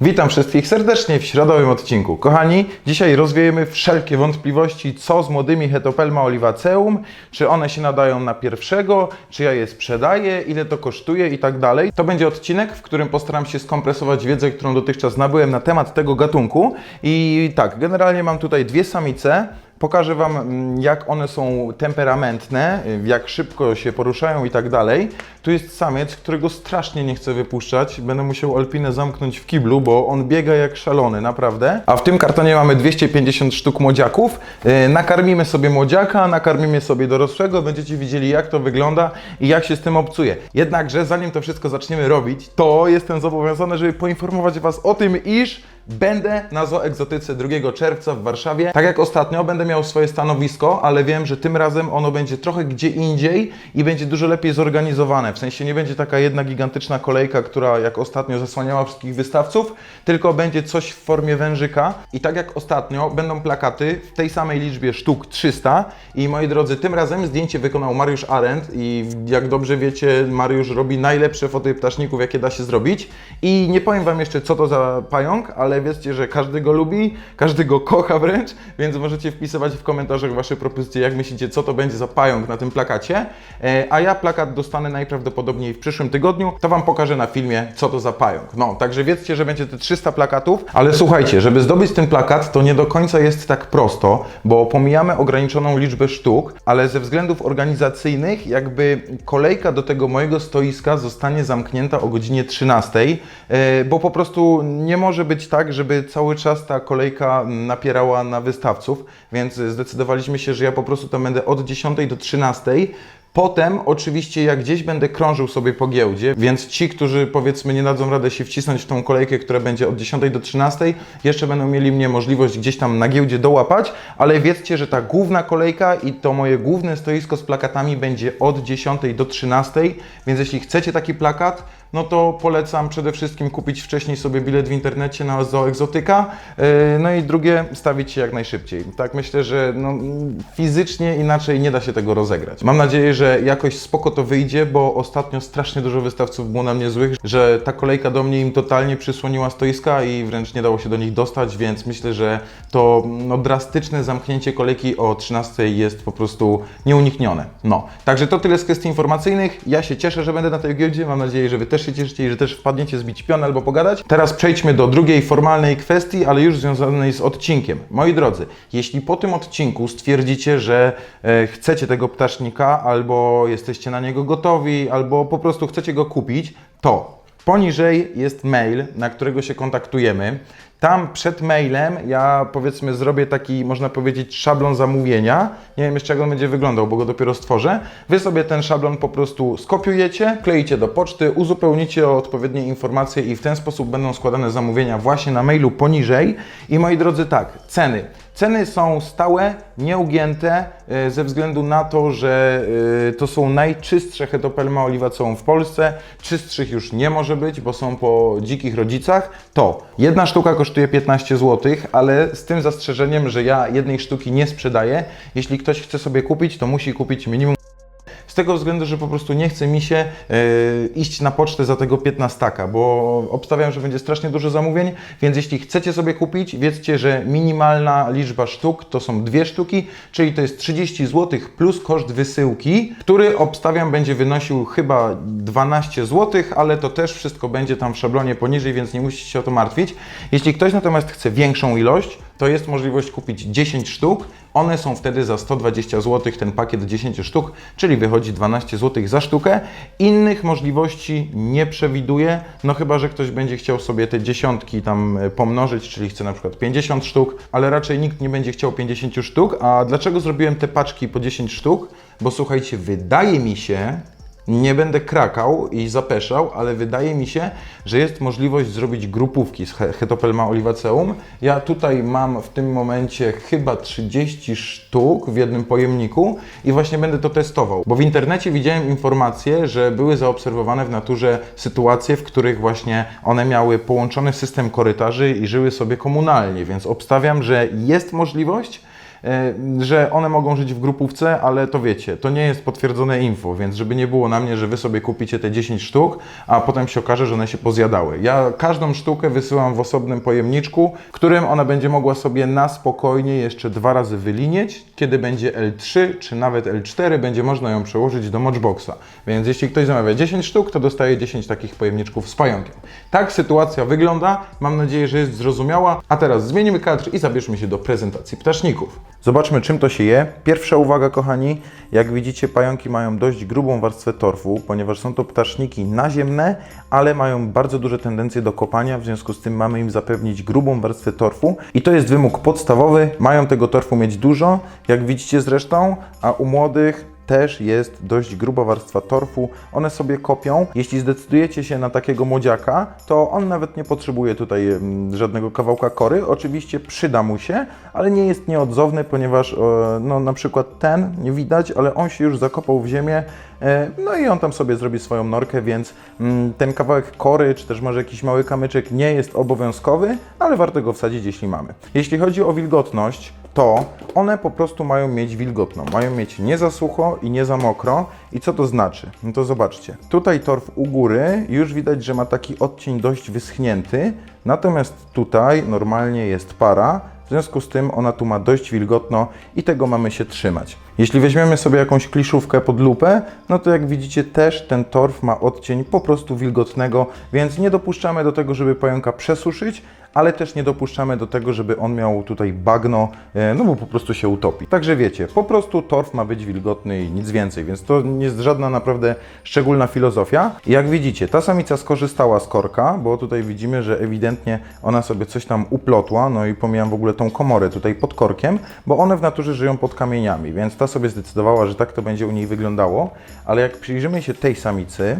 Witam wszystkich serdecznie w środowym odcinku. Kochani, dzisiaj rozwiejemy wszelkie wątpliwości, co z młodymi Hetopelma olivaceum, czy one się nadają na pierwszego, czy ja je sprzedaję, ile to kosztuje i tak dalej. To będzie odcinek, w którym postaram się skompresować wiedzę, którą dotychczas nabyłem na temat tego gatunku. I tak, generalnie mam tutaj dwie samice. Pokażę Wam, mm, jak one są temperamentne, y, jak szybko się poruszają i tak dalej. Tu jest samiec, którego strasznie nie chcę wypuszczać. Będę musiał Alpinę zamknąć w kiblu, bo on biega jak szalony, naprawdę. A w tym kartonie mamy 250 sztuk młodziaków. Y, Nakarmimy sobie młodziaka, nakarmimy sobie dorosłego. Będziecie widzieli, jak to wygląda i jak się z tym obcuje. Jednakże, zanim to wszystko zaczniemy robić, to jestem zobowiązany, żeby poinformować Was o tym, iż Będę na Zoegzotyce 2 czerwca w Warszawie. Tak jak ostatnio, będę miał swoje stanowisko, ale wiem, że tym razem ono będzie trochę gdzie indziej i będzie dużo lepiej zorganizowane. W sensie nie będzie taka jedna gigantyczna kolejka, która jak ostatnio zasłaniała wszystkich wystawców, tylko będzie coś w formie wężyka. I tak jak ostatnio, będą plakaty w tej samej liczbie sztuk 300. I moi drodzy, tym razem zdjęcie wykonał Mariusz Arendt i jak dobrze wiecie, Mariusz robi najlepsze foty ptaszników, jakie da się zrobić. I nie powiem Wam jeszcze, co to za pająk, ale wiedzcie, że każdy go lubi, każdy go kocha wręcz, więc możecie wpisywać w komentarzach Wasze propozycje, jak myślicie, co to będzie za pająk na tym plakacie. E, A ja plakat dostanę najprawdopodobniej w przyszłym tygodniu, to Wam pokażę na filmie, co to za pająk. No, także wiedzcie, że będzie te 300 plakatów, ale słuchajcie, żeby zdobyć ten plakat, to nie do końca jest tak prosto, bo pomijamy ograniczoną liczbę sztuk, ale ze względów organizacyjnych jakby kolejka do tego mojego stoiska zostanie zamknięta o godzinie 13, e, bo po prostu nie może być tak, żeby cały czas ta kolejka napierała na wystawców, więc zdecydowaliśmy się, że ja po prostu tam będę od 10 do 13. Potem oczywiście jak gdzieś będę krążył sobie po giełdzie, więc ci, którzy powiedzmy nie dadzą radę się wcisnąć w tą kolejkę, która będzie od 10 do 13, jeszcze będą mieli mnie możliwość gdzieś tam na giełdzie dołapać, ale wiedzcie, że ta główna kolejka i to moje główne stoisko z plakatami będzie od 10 do 13, więc jeśli chcecie taki plakat, no to polecam przede wszystkim kupić wcześniej sobie bilet w internecie na Zoegzotyka, yy, no i drugie stawić się jak najszybciej. Tak myślę, że no, fizycznie inaczej nie da się tego rozegrać. Mam nadzieję, że jakoś spoko to wyjdzie, bo ostatnio strasznie dużo wystawców było na mnie złych, że ta kolejka do mnie im totalnie przysłoniła stoiska i wręcz nie dało się do nich dostać, więc myślę, że to no, drastyczne zamknięcie kolejki o 13 jest po prostu nieuniknione. No, także to tyle z kwestii informacyjnych. Ja się cieszę, że będę na tej giełdzie. Mam nadzieję, że Wy też się cieszycie i że też wpadniecie zbić pion albo pogadać. Teraz przejdźmy do drugiej formalnej kwestii, ale już związanej z odcinkiem. Moi drodzy, jeśli po tym odcinku stwierdzicie, że e, chcecie tego ptasznika, albo jesteście na niego gotowi, albo po prostu chcecie go kupić, to Poniżej jest mail, na którego się kontaktujemy. Tam przed mailem ja powiedzmy zrobię taki, można powiedzieć, szablon zamówienia. Nie wiem jeszcze jak on będzie wyglądał, bo go dopiero stworzę. Wy sobie ten szablon po prostu skopiujecie, kleicie do poczty, uzupełnicie o odpowiednie informacje i w ten sposób będą składane zamówienia właśnie na mailu poniżej. I moi drodzy, tak, ceny. Ceny są stałe, nieugięte, e, ze względu na to, że e, to są najczystsze hetopelma olivaceum w Polsce. Czystszych już nie może być, bo są po dzikich rodzicach. To jedna sztuka kosztuje 15 zł, ale z tym zastrzeżeniem, że ja jednej sztuki nie sprzedaję. Jeśli ktoś chce sobie kupić, to musi kupić minimum tego względu, że po prostu nie chce mi się e, iść na pocztę za tego 15, bo obstawiam, że będzie strasznie dużo zamówień, więc jeśli chcecie sobie kupić, wiedzcie, że minimalna liczba sztuk to są dwie sztuki, czyli to jest 30 zł plus koszt wysyłki, który obstawiam będzie wynosił chyba 12 zł, ale to też wszystko będzie tam w szablonie poniżej, więc nie musicie się o to martwić. Jeśli ktoś natomiast chce większą ilość, to jest możliwość kupić 10 sztuk. One są wtedy za 120 zł, ten pakiet 10 sztuk, czyli wychodzi 12 zł za sztukę. Innych możliwości nie przewiduję, no chyba, że ktoś będzie chciał sobie te dziesiątki tam e, pomnożyć, czyli chce na przykład 50 sztuk, ale raczej nikt nie będzie chciał 50 sztuk. A dlaczego zrobiłem te paczki po 10 sztuk? Bo słuchajcie, wydaje mi się, nie będę krakał i zapeszał, ale wydaje mi się, że jest możliwość zrobić grupówki z he- Hetopelma olivaceum. Ja tutaj mam w tym momencie chyba 30 sztuk w jednym pojemniku i właśnie będę to testował. Bo w internecie widziałem informacje, że były zaobserwowane w naturze sytuacje, w których właśnie one miały połączony system korytarzy i żyły sobie komunalnie, więc obstawiam, że jest możliwość, że one mogą żyć w grupówce, ale to wiecie, to nie jest potwierdzone info, więc żeby nie było na mnie, że wy sobie kupicie te 10 sztuk, a potem się okaże, że one się pozjadały. Ja każdą sztukę wysyłam w osobnym pojemniczku, którym ona będzie mogła sobie na spokojnie jeszcze dwa razy wylinieć. Kiedy będzie L3 czy nawet L4, będzie można ją przełożyć do Matchboxa. Więc jeśli ktoś zamawia 10 sztuk, to dostaje 10 takich pojemniczków z pająkiem. Tak sytuacja wygląda. Mam nadzieję, że jest zrozumiała. A teraz zmienimy kadr i zabierzmy się do prezentacji ptaszników. Zobaczmy, czym to się je. Pierwsza uwaga, kochani. Jak widzicie, pająki mają dość grubą warstwę torfu, ponieważ są to ptaszniki naziemne, ale mają bardzo duże tendencje do kopania, w związku z tym mamy im zapewnić grubą warstwę torfu. I to jest wymóg podstawowy. Mają tego torfu mieć dużo, jak widzicie zresztą, a u młodych też jest dość gruba warstwa torfu. One sobie kopią. Jeśli zdecydujecie się na takiego młodziaka, to on nawet nie potrzebuje tutaj żadnego kawałka kory. Oczywiście przyda mu się, ale nie jest nieodzowny, ponieważ e, no, na przykład ten nie widać, ale on się już zakopał w ziemię. e, No i on tam sobie zrobi swoją norkę, więc mm, ten kawałek kory, czy też może jakiś mały kamyczek nie jest obowiązkowy, ale warto go wsadzić, jeśli mamy. Jeśli chodzi o wilgotność, to one po prostu mają mieć wilgotną. Mają mieć nie za sucho i nie za mokro. I co to znaczy? No to zobaczcie. Tutaj torf u góry już widać, że ma taki odcień dość wyschnięty, natomiast tutaj normalnie jest para. W związku z tym ona tu ma dość wilgotno i tego mamy się trzymać. Jeśli weźmiemy sobie jakąś kliszówkę pod lupę, no to jak widzicie też ten torf ma odcień po prostu wilgotnego, więc nie dopuszczamy do tego, żeby pająka przesuszyć, ale też nie dopuszczamy do tego, żeby on miał tutaj bagno, e, no bo po prostu się utopi. Także wiecie, po prostu torf ma być wilgotny i nic więcej, więc to nie jest żadna naprawdę szczególna filozofia. Jak widzicie, ta samica skorzystała z korka, bo tutaj widzimy, że ewidentnie ona sobie coś tam uplotła, no i pomijam w ogóle tą komorę tutaj pod korkiem, bo one w naturze żyją pod kamieniami, więc ta sobie zdecydowała, że tak to będzie u niej wyglądało, ale jak przyjrzymy się tej samicy,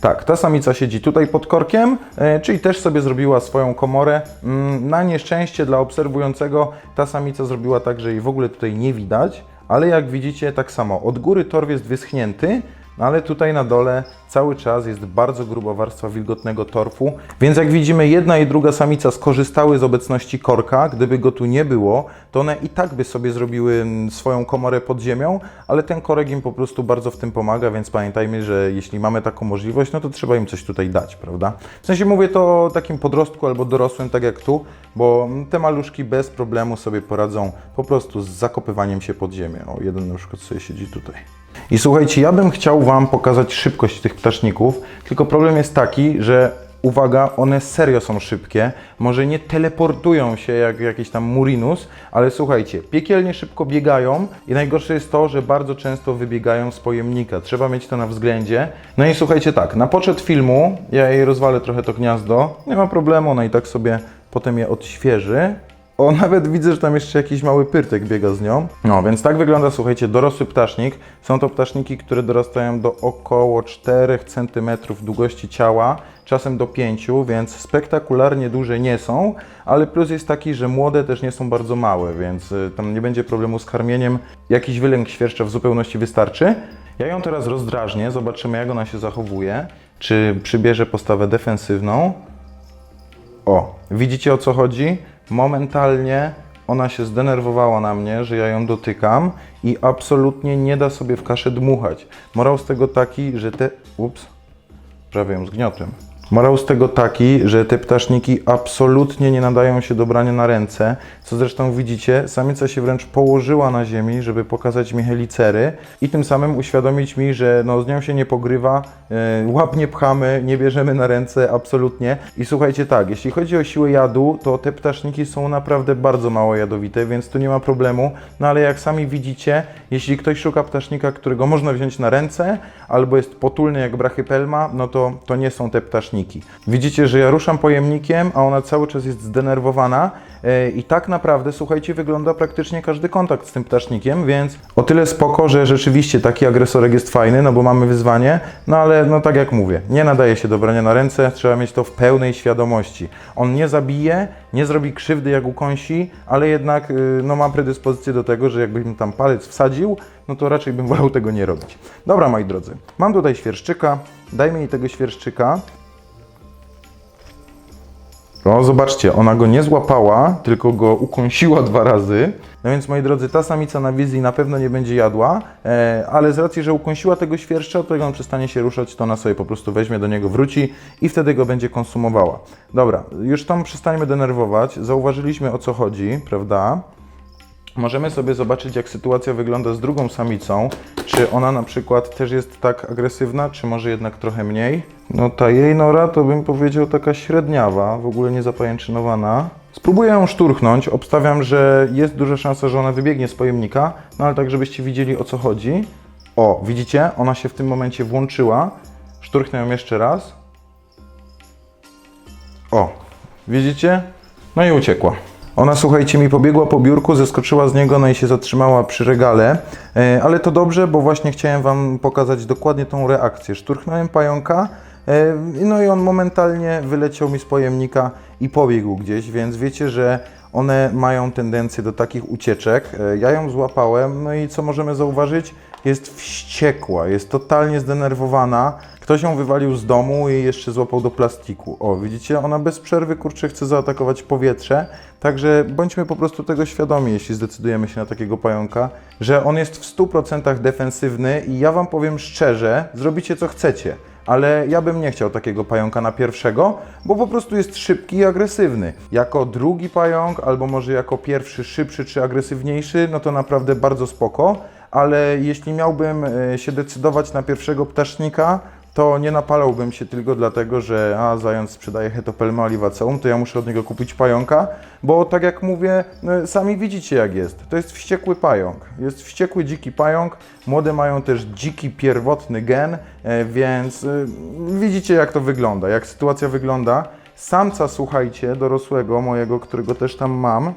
tak, ta samica siedzi tutaj pod korkiem, e, czyli też sobie zrobiła swoją komorę. Mm, Na nieszczęście dla obserwującego ta samica zrobiła tak, że jej w ogóle tutaj nie widać, ale jak widzicie tak samo, od góry torf jest wyschnięty, no ale tutaj na dole cały czas jest bardzo gruba warstwa wilgotnego torfu, więc jak widzimy jedna i druga samica skorzystały z obecności korka, gdyby go tu nie było, to one i tak by sobie zrobiły mm, swoją komorę pod ziemią, ale ten korek im po prostu bardzo w tym pomaga, więc pamiętajmy, że jeśli mamy taką możliwość, no to trzeba im coś tutaj dać, prawda? W sensie mówię to o takim podrostku albo dorosłym, tak jak tu, bo mm, te maluszki bez problemu sobie poradzą po prostu z zakopywaniem się pod ziemię. O, jeden na przykład sobie siedzi tutaj. I słuchajcie, ja bym chciał Wam pokazać szybkość tych ptaszników, tylko problem jest taki, że uwaga, one serio są szybkie. Może nie teleportują się jak jakiś tam murinus, ale słuchajcie, piekielnie szybko biegają i najgorsze jest to, że bardzo często wybiegają z pojemnika. Trzeba mieć to na względzie. No i słuchajcie tak, na poczet filmu, ja jej rozwalę trochę to gniazdo, nie ma problemu, ona i tak sobie potem je odświeży. O, nawet widzę, że tam jeszcze jakiś mały pyrtek biega z nią. No, więc tak wygląda, słuchajcie, dorosły ptasznik. Są to ptaszniki, które dorastają do około 4 cm długości ciała, czasem do 5, więc spektakularnie duże nie są, ale plus jest taki, że młode też nie są bardzo małe, więc y, tam nie będzie problemu z karmieniem. Jakiś wylęk świerszcza w zupełności wystarczy. Ja ją teraz rozdrażnię, zobaczymy jak ona się zachowuje. Czy przybierze postawę defensywną. O, widzicie o co chodzi? Momentalnie ona się zdenerwowała na mnie, że ja ją dotykam i absolutnie nie da sobie w kaszę dmuchać. Morał z tego taki, że te... Ups, prawie ją zgniotłem. Morał z tego taki, że te ptaszniki absolutnie nie nadają się do brania na ręce, co zresztą widzicie, samica się wręcz położyła na ziemi, żeby pokazać mi helicery i tym samym uświadomić mi, że no, z nią się nie pogrywa, yy, łap nie pchamy, nie bierzemy na ręce, absolutnie. I słuchajcie tak, jeśli chodzi o siłę jadu, to te ptaszniki są naprawdę bardzo mało jadowite, więc tu nie ma problemu, no ale jak sami widzicie, jeśli ktoś szuka ptasznika, którego można wziąć na ręce, albo jest potulny jak brachypelma, no to to nie są te ptaszniki. Widzicie, że ja ruszam pojemnikiem, a ona cały czas jest zdenerwowana e, i tak naprawdę, słuchajcie, wygląda praktycznie każdy kontakt z tym ptasznikiem, więc o tyle spoko, że rzeczywiście taki agresorek jest fajny, no bo mamy wyzwanie, no ale no tak jak mówię, nie nadaje się do brania na ręce, trzeba mieć to w pełnej świadomości. On nie zabije, nie zrobi krzywdy jak ukąsi, ale jednak y, no ma predyspozycję do tego, że jakbym tam palec wsadził, no to raczej bym wolał tego nie robić. Dobra, moi drodzy, mam tutaj świerszczyka, dajmy jej tego świerszczyka. O, zobaczcie, ona go nie złapała, tylko go ukąsiła dwa razy. No więc, moi drodzy, ta samica na wizji na pewno nie będzie jadła, e, ale z racji, że ukąsiła tego świerszcza, to jak on przestanie się ruszać, to ona sobie po prostu weźmie do niego, wróci i wtedy go będzie konsumowała. Dobra, już tam przestańmy denerwować. Zauważyliśmy o co chodzi, prawda? Możemy sobie zobaczyć, jak sytuacja wygląda z drugą samicą. Czy ona na przykład też jest tak agresywna, czy może jednak trochę mniej? No ta jej nora to bym powiedział taka średniawa, w ogóle nie zapajęczynowana. Spróbuję ją szturchnąć. Obstawiam, że jest duża szansa, że ona wybiegnie z pojemnika, no ale tak, żebyście widzieli o co chodzi. O, widzicie? Ona się w tym momencie włączyła. Szturchnę ją jeszcze raz. O, widzicie? No i uciekła. Ona, słuchajcie, mi pobiegła po biurku, zeskoczyła z niego, no i się zatrzymała przy regale. E, ale to dobrze, bo właśnie chciałem Wam pokazać dokładnie tą reakcję. Szturchnąłem pająka, e, no i on momentalnie wyleciał mi z pojemnika i pobiegł gdzieś, więc wiecie, że one mają tendencję do takich ucieczek. E, ja ją złapałem, no i co możemy zauważyć? Jest wściekła, jest totalnie zdenerwowana. Ktoś ją wywalił z domu i jeszcze złapał do plastiku. O, widzicie, ona bez przerwy, kurczę, chce zaatakować powietrze. Także bądźmy po prostu tego świadomi, jeśli zdecydujemy się na takiego pająka, że on jest w 100% defensywny i ja Wam powiem szczerze, zrobicie co chcecie. Ale ja bym nie chciał takiego pająka na pierwszego, bo po prostu jest szybki i agresywny. Jako drugi pająk, albo może jako pierwszy szybszy czy agresywniejszy, no to naprawdę bardzo spoko. Ale jeśli miałbym e, się decydować na pierwszego ptasznika, to nie napalałbym się tylko dlatego, że a, zając sprzedaje hetopelma olivaceum, to ja muszę od niego kupić pająka, bo tak jak mówię, no, sami widzicie jak jest. To jest wściekły pająk. Jest wściekły, dziki pająk. Młode mają też dziki, pierwotny gen, e, więc e, widzicie jak to wygląda, jak sytuacja wygląda. Samca, słuchajcie, dorosłego mojego, którego też tam mam,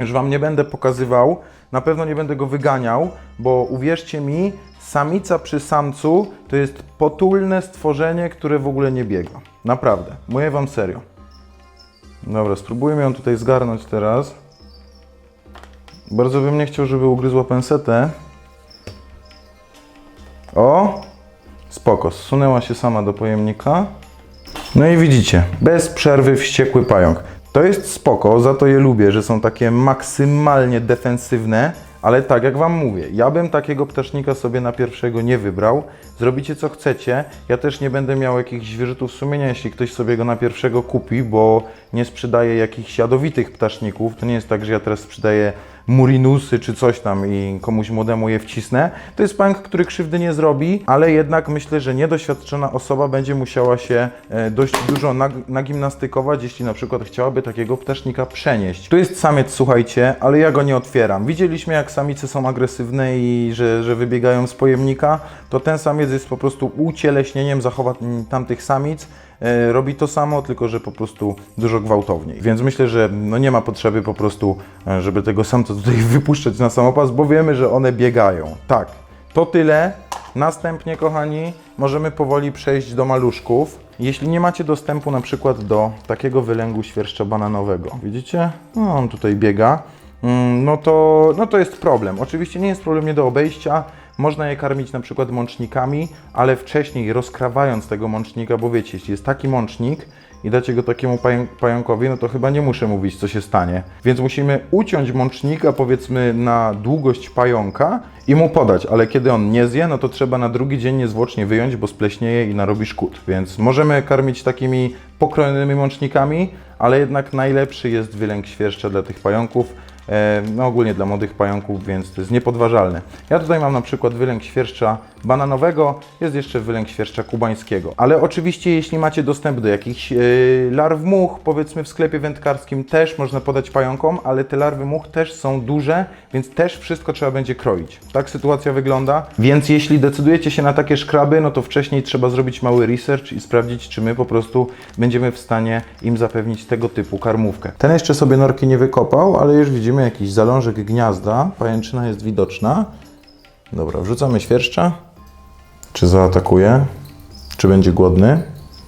już Wam nie będę pokazywał, na pewno nie będę go wyganiał, bo uwierzcie mi, samica przy samcu to jest potulne stworzenie, które w ogóle nie biega. Naprawdę, mówię Wam serio. Dobra, spróbujemy ją tutaj zgarnąć teraz. Bardzo bym nie chciał, żeby ugryzła pensetę. O! Spoko, zsunęła się sama do pojemnika. No i widzicie, bez przerwy wściekły pająk. To jest spoko, za to je lubię, że są takie maksymalnie defensywne, ale tak jak Wam mówię, ja bym takiego ptasznika sobie na pierwszego nie wybrał. Zrobicie co chcecie. Ja też nie będę miał jakichś wyrzutów sumienia, jeśli ktoś sobie go na pierwszego kupi, bo nie sprzedaję jakichś jadowitych ptaszników. To nie jest tak, że ja teraz sprzedaję murinusy czy coś tam i komuś młodemu je wcisnę. To jest pająk, który krzywdy nie zrobi, ale jednak myślę, że niedoświadczona osoba będzie musiała się e, dość dużo nag- nagimnastykować, jeśli na przykład chciałaby takiego ptasznika przenieść. Tu jest samiec, słuchajcie, ale ja go nie otwieram. Widzieliśmy, jak samice są agresywne i że, że wybiegają z pojemnika, to ten samiec jest po prostu ucieleśnieniem zachowań tamtych samic. E, robi to samo, tylko że po prostu dużo gwałtowniej. Więc myślę, że no nie ma potrzeby po prostu, e, żeby tego samca tutaj wypuszczać na samopas, bo wiemy, że one biegają. Tak, to tyle. Następnie, kochani, możemy powoli przejść do maluszków. Jeśli nie macie dostępu na przykład do takiego wylęgu świerszcza bananowego, widzicie? No, on tutaj biega. Mm, No to, no to jest problem. Oczywiście nie jest problem nie do obejścia. Można je karmić na przykład mącznikami, ale wcześniej rozkrawając tego mącznika, bo wiecie, jeśli jest taki mącznik i dacie go takiemu pają- pająkowi, no to chyba nie muszę mówić, co się stanie. Więc musimy uciąć mącznika, powiedzmy, na długość pająka i mu podać, ale kiedy on nie zje, no to trzeba na drugi dzień niezwłocznie wyjąć, bo spleśnieje i narobi szkód. Więc możemy karmić takimi pokrojonymi mącznikami, ale jednak najlepszy jest wylęk świerszcza dla tych pająków. E, no ogólnie dla młodych pająków, więc to jest niepodważalne. Ja tutaj mam na przykład wylęk świerszcza bananowego, jest jeszcze wylęk świerszcza kubańskiego. Ale oczywiście jeśli macie dostęp do jakichś e, larw much, powiedzmy w sklepie wędkarskim też można podać pająkom, ale te larwy much też są duże, więc też wszystko trzeba będzie kroić. Tak sytuacja wygląda. Więc jeśli decydujecie się na takie szkraby, no to wcześniej trzeba zrobić mały research i sprawdzić, czy my po prostu będziemy w stanie im zapewnić tego typu karmówkę. Ten jeszcze sobie norki nie wykopał, ale już widzimy jakiś zalążek gniazda. Pajęczyna jest widoczna. Dobra, wrzucamy świerszcza. Czy zaatakuje? Czy będzie głodny?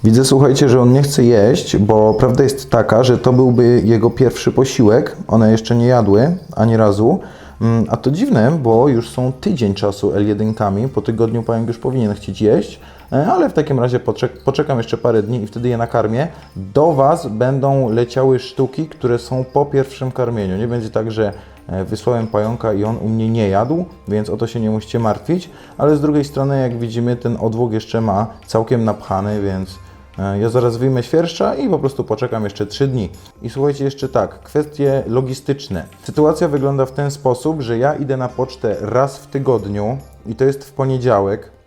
Widzę, słuchajcie, że on nie chce jeść, bo prawda jest taka, że to byłby jego pierwszy posiłek. One jeszcze nie jadły ani razu. Mm, A to dziwne, bo już są tydzień czasu L1. Po tygodniu pająk już powinien chcieć jeść, Ale w takim razie poczek- poczekam jeszcze parę dni i wtedy je nakarmię. Do Was będą leciały sztuki, które są po pierwszym karmieniu. Nie będzie tak, że e, wysłałem pająka i on u mnie nie jadł, więc o to się nie musicie martwić. Ale z drugiej strony, jak widzimy, ten odwłok jeszcze ma całkiem napchany, więc e, ja zaraz wyjmę świerszcza i po prostu poczekam jeszcze 3 dni. I słuchajcie jeszcze tak, kwestie logistyczne. Sytuacja wygląda w ten sposób, że ja idę na pocztę raz w tygodniu i to jest w poniedziałek.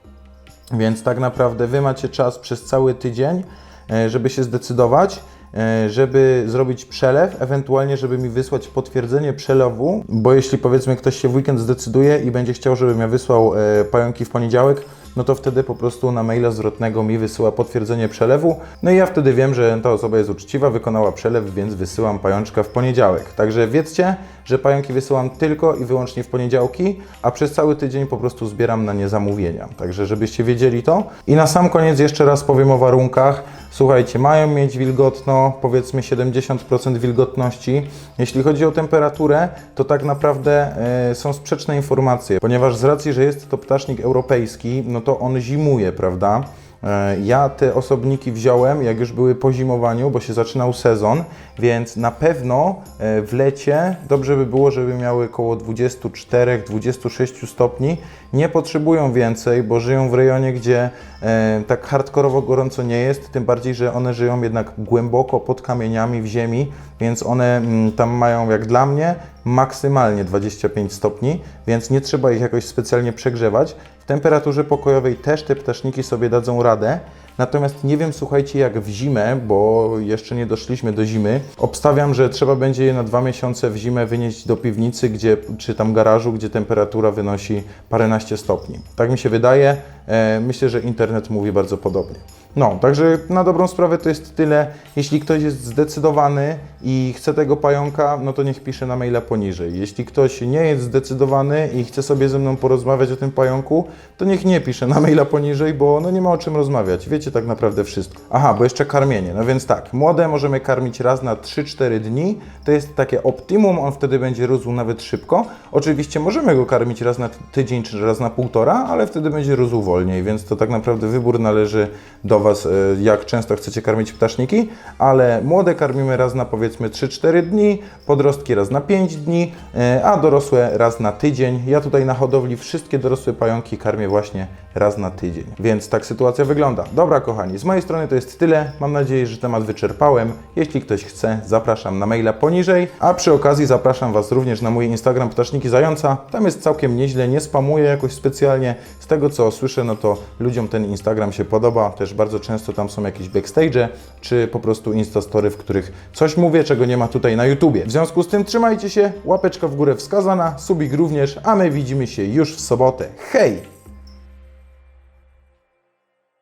Więc tak naprawdę Wy macie czas przez cały tydzień, e, żeby się zdecydować, e, żeby zrobić przelew, ewentualnie żeby mi wysłać potwierdzenie przelewu, bo jeśli powiedzmy ktoś się w weekend zdecyduje i będzie chciał, żebym ja wysłał e, pająki w poniedziałek, no to wtedy po prostu na maila zwrotnego mi wysyła potwierdzenie przelewu. No i ja wtedy wiem, że ta osoba jest uczciwa, wykonała przelew, więc wysyłam pajączka w poniedziałek. Także wiedzcie, że pająki wysyłam tylko i wyłącznie w poniedziałki, a przez cały tydzień po prostu zbieram na nie zamówienia. Także żebyście wiedzieli to. I na sam koniec jeszcze raz powiem o warunkach. Słuchajcie, mają mieć wilgotno, powiedzmy 70% wilgotności. Jeśli chodzi o temperaturę, to tak naprawdę e, są sprzeczne informacje, ponieważ z racji, że jest to ptasznik europejski, no to on zimuje, prawda? E, Ja te osobniki wziąłem, jak już były po zimowaniu, bo się zaczynał sezon, więc na pewno e, w lecie dobrze by było, żeby miały około 24-26 stopni. Nie potrzebują więcej, bo żyją w rejonie, gdzie e, tak hardkorowo gorąco nie jest, tym bardziej, że one żyją jednak głęboko pod kamieniami w ziemi, więc one mm, tam mają, jak dla mnie, maksymalnie 25 stopni, więc nie trzeba ich jakoś specjalnie przegrzewać. Temperaturze pokojowej też te ptaszniki sobie dadzą radę. Natomiast nie wiem, słuchajcie, jak w zimę, bo jeszcze nie doszliśmy do zimy. Obstawiam, że trzeba będzie je na dwa miesiące w zimę wynieść do piwnicy, gdzie, czy tam garażu, gdzie temperatura wynosi paręnaście stopni. Tak mi się wydaje. E, myślę, że internet mówi bardzo podobnie. No, także na dobrą sprawę to jest tyle. Jeśli ktoś jest zdecydowany i chce tego pająka, no to niech pisze na maila poniżej. Jeśli ktoś nie jest zdecydowany i chce sobie ze mną porozmawiać o tym pająku, to niech nie pisze na maila poniżej, bo no nie ma o czym rozmawiać. Wiecie tak naprawdę wszystko. Aha, bo jeszcze karmienie. No więc tak, młode możemy karmić raz na 3-4 dni. To jest takie optimum, on wtedy będzie rósł nawet szybko. Oczywiście możemy go karmić raz na tydzień czy raz na półtora, ale wtedy będzie rósł wolniej, więc to tak naprawdę wybór należy do Was, e, jak często chcecie karmić ptaszniki, ale młode karmimy raz na powiedzmy 3-4 dni, podrostki raz na 5 dni, e, a dorosłe raz na tydzień. Ja tutaj na hodowli wszystkie dorosłe pająki karmię właśnie raz na tydzień, więc tak sytuacja wygląda. Dobra kochani, z mojej strony to jest tyle. Mam nadzieję, że temat wyczerpałem. Jeśli ktoś chce, zapraszam na maila poniżej, a przy okazji zapraszam Was również na mój Instagram Ptaszniki Zająca. Tam jest całkiem nieźle, nie spamuję jakoś specjalnie. Z tego co słyszę, no to ludziom ten Instagram się podoba. Też bardzo często tam są jakieś backstage, czy po prostu instastory, w których coś mówię, czego nie ma tutaj na YouTubie. W związku z tym trzymajcie się, łapeczka w górę wskazana, subik również, a my widzimy się już w sobotę. Hej!